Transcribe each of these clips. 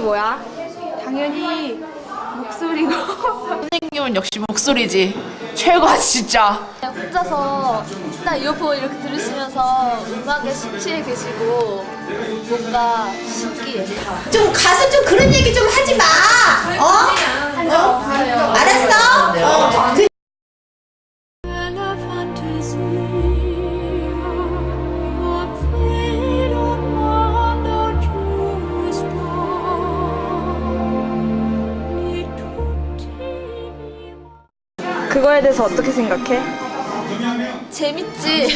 뭐야? 당연히 목소리고 선생님은 역시 목소리지. 최고야 진짜. 그냥 혼자서 딱 이어폰 이렇게 들으시면서 음악에 심취해 계시고 뭔가 신기해. 좀 가서 좀 그런 얘기 좀 하지 마. 어? 어? 알았어? 어. 그 그거에 대해서 어떻게 생각해? 재밌지?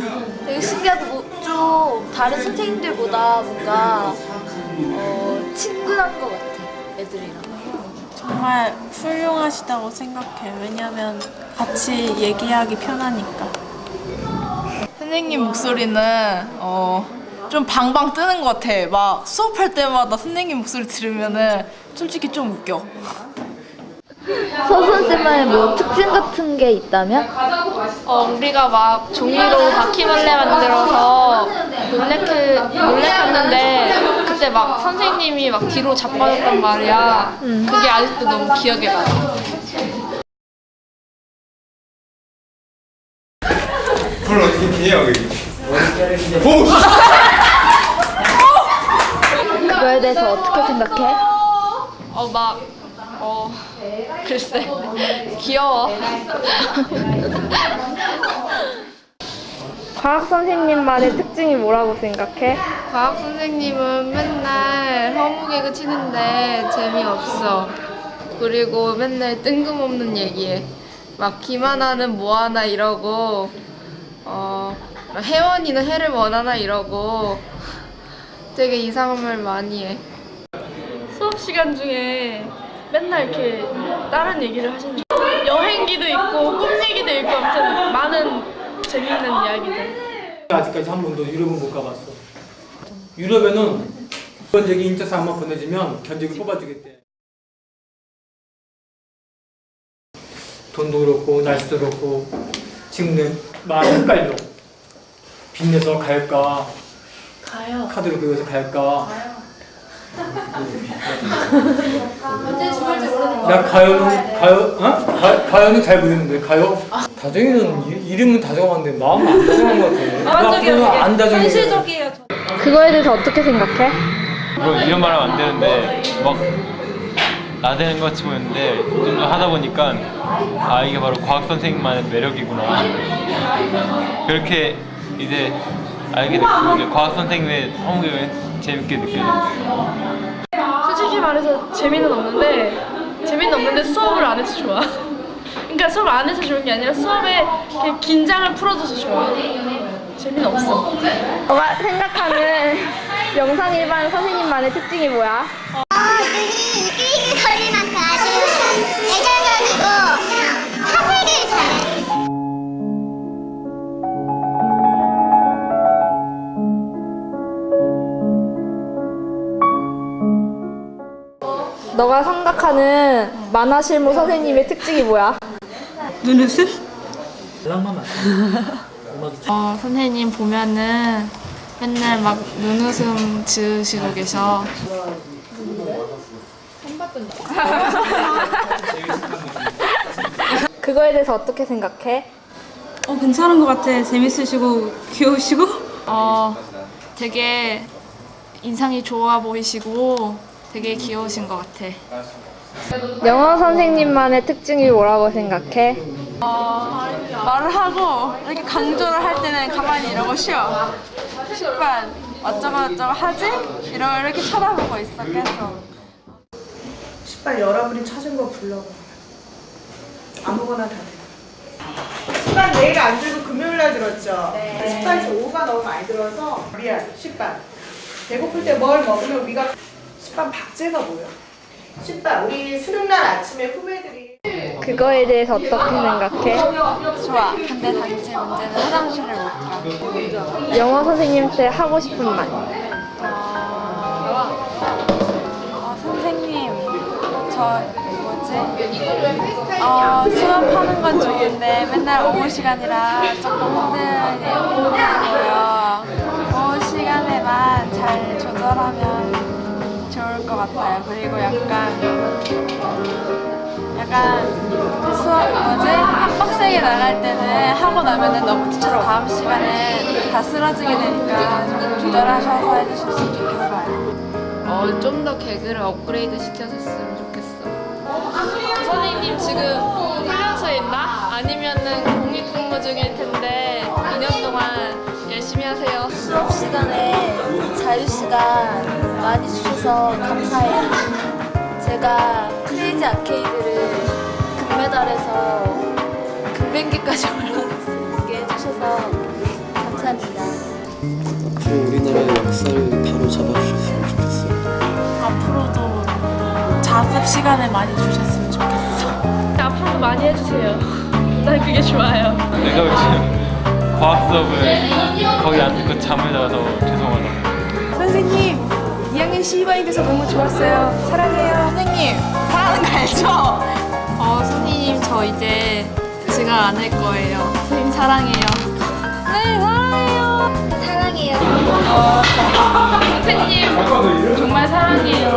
되게 신기하고 뭐좀 다른 선생님들보다 뭔가 어, 친근한 것 같아 애들이랑. 정말 훌륭하시다고 생각해. 왜냐면 같이 얘기하기 편하니까. 선생님 목소리는 어, 좀 방방 뜨는 것 같아. 막 수업할 때마다 선생님 목소리 들으면은 솔직히 좀 웃겨. 서선생만의 뭐 특징 같은 게 있다면? 어, 우리가 막 종이로 바퀴벌레 만들어서 놀래크, 놀래켰는데 그때 막 선생님이 막 뒤로 자빠졌단 말이야. 그게 아직도 너무 기억에 남아. 그걸 어떻게 피해요, 그게? 오! 그거에 대해서 어떻게 생각해? 어, 막, 어, 글쎄, 귀여워. 과학 선생님만의 특징이 뭐라고 생각해? 과학 선생님은 맨날 허무 개그 치는데 재미없어. 그리고 맨날 뜬금없는 얘기해. 막 기만하는 뭐하나 이러고, 어, 혜원이는 해를 원하나 이러고, 되게 이상한 말 많이 해. 수업 시간 중에 맨날 이렇게 다른 얘기를 하시는 여행기도 있고 꿈 얘기도 있고 아무튼 많은 재미있는 이야기들. 아직까지 한 번도 유럽은 못 가봤어. 유럽에는 기본적인 인적사항만 보내주면 견적을 뽑아주겠대. 돈도 그렇고 날씨도 그렇고 지금 내 많이 헷갈려. 빚내서 갈까? 가요. 카드로 긁어서 갈까? 나 가요는 가요 어? 가, 가요는 잘 부르는데 가요 다정이는 이- 이름은 다정한데 마음은 안 다정한 것 같아. 그 앞으로는 안 다정해. 현실적이에요. 그거에 대해서 어떻게 생각해? 뭐 이런 말 하면 안 되는데 막 나대는 것 같이 보였는데 좀 더 하다 보니까 아 이게 바로 과학 선생님만의 매력이구나 그렇게 이제 알게 됐고 이제 과학 선생님의 허무함을 재밌게 느껴졌어요. 솔직히 말해서 재미는 없는데 재미는 없는데 수업을 안 해서 좋아. 그러니까 수업 안 해서 좋은 게 아니라 수업에 긴장을 풀어줘서 좋아. 재미는 없어. 너가 생각하는 영상 일반 선생님만의 특징이 뭐야? 너가 생각하는 만화 실무 선생님의 특징이 뭐야? 연락만 맞 어, 선생님 보면은 맨날 막 눈웃음 지으시고 계셔. 그거에 대해서 어떻게 생각해? 어 괜찮은 것 같아. 재밌으시고 귀여우시고. 어, 되게 인상이 좋아 보이시고 되게 귀여우신 것 같아. 영어 선생님만의 특징이 뭐라고 생각해? 말을 하고 이렇게 강조를 할 때는 가만히 이러고 쉬어. 10반 어쩌고 저쩌고 하지? 이러고 이렇게 쳐다보고 있어 계속. 빨리 여러분이 찾은 거 불러봐. 아무거나 다 돼. 시간 내일 안 들고 금요일 날 들었죠? 네. 18시 오후가 너무 많이 들어서 미안, 10반. 배고플 때 뭘 먹으면 위가 10반 박제가 뭐야? 10반, 우리 수능날 아침에 후배들이 그거에 대해서 어떻게 생각해? 좋아. 근데 단지 문제는 화장실을 못 가. 영어 선생님한테 하고 싶은 말. 어, 선생님, 저 뭐지? 어, 수업하는 건 좋은데 맨날 오후 시간이라 조금 힘들고요. 오후 시간에만 잘 조절하면 같아요. 그리고 약간 약간 수업 뭐지 빡세게 나갈 때는 하고 나면은 너무 지쳐서 다음 시간에 다 쓰러지게 되니까 좀 조절하셔서 해주셨으면 좋겠어요. 어, 좀 더 개그를 업그레이드 시켜줬으면 좋겠어. 선생님 지금 훈련소에 있나? 아니면은 공익근무 중일 텐데 2년 동안 열심히 하세요. 수업 시간에 자유 시간 많이 주셔서 감사해요. 제가 크레이지 아케이드를 금메달에서 금뱅기까지 올라갈 수 있게 해주셔서 감사합니다. 앞으로 우리나라의 역사를 바로 잡아주셨으면 좋겠어요. 앞으로도 자습 시간을 많이 주셨으면 좋겠어. 앞으로도 많이 해주세요. 난 그게 좋아요. 내가 요즘 과학 수업을 거의 안 듣고 잠을 자서 죄송하다고. 선생님 2학년 12반이 돼서 너무 좋았어요. 사랑해요. 선생님 사랑하는 거 알죠? 어, 선생님 저 이제 지각 안 할 거예요. 선생님 사랑해요. 네, 사랑해요. 사랑해요. 선생님 정말 사랑해요.